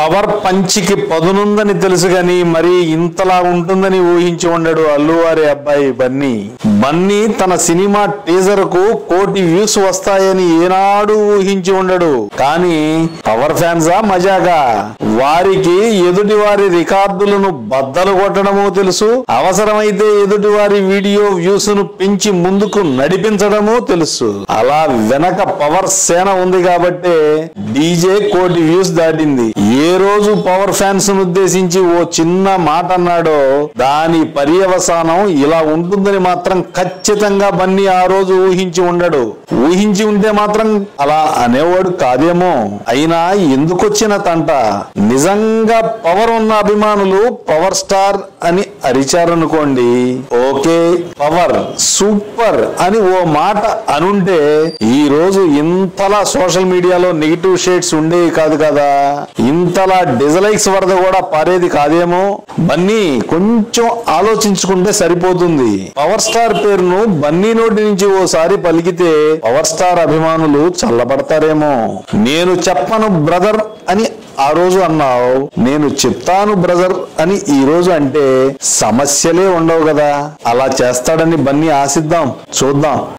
Power పంచికి పదునుందని తెలుసు గాని మరి ఇంతలా ఉంటుందని ఊహించి ఉండడు అల్లువారి అబ్బాయి బన్నీ. బన్నీ తన సినిమా టీజర్కు కోటి వ్యూస్ వస్తాయని ఏనాడు ఊహించి ఉండడు. కానీ పవర్ ఫ్యాన్సా మజాగా వారికి ఎదుటి వారి రికార్డులను బద్దలు కొట్టడము తెలుసు. అవసరమైతే ఎదుటి వారి వీడియో వ్యూస్ను పెంచి ముందుకు నడిపించడము తెలుసు. అలా వెనక పవర్ సేన ఉంది కాబట్టే డీజే కోటి వ్యూస్ దాటింది. ఏ రోజు పవర్ ఫ్యాన్స్ను ఉద్దేశించి ఓ చిన్న మాట అన్నాడో దాని పర్యవసానం ఇలా ఉంటుందని మాత్రం ఖచ్చితంగా బన్నీ ఆ రోజు ఊహించి ఉండడు. ఊహించి ఉంటే మాత్రం అలా అనేవాడు కాదేమో. అయినా ఎందుకొచ్చిన తంట? నిజంగా పవర్ ఉన్న అభిమానులు పవర్ స్టార్ అని అరిచారనుకోండి ఓకే పవర్ సూపర్ అని ఓ మాట అనుంటే ఈ రోజు ఇంతలా సోషల్ మీడియాలో నెగిటివ్ షేడ్స్ ఉండేవి కాదు కదా. ఇంతలా డిజలైక్స్ వరద కూడా పారేది కాదేమో. బన్నీ కొంచెం ఆలోచించుకుంటే సరిపోతుంది. పవర్ స్టార్ పేరును బన్నీ నోటి నుంచి ఓసారి పలికితే పవర్ స్టార్ అభిమానులు చల్లబడతారేమో. నేను చెప్పను బ్రదర్ అని ఆ రోజు అన్నావు. నేను చెప్తాను బ్రదర్ అని ఈ రోజు అంటే సమస్యలే ఉండవు కదా. అలా చేస్తాడని బన్నీ ఆశిద్దాం. చూద్దాం.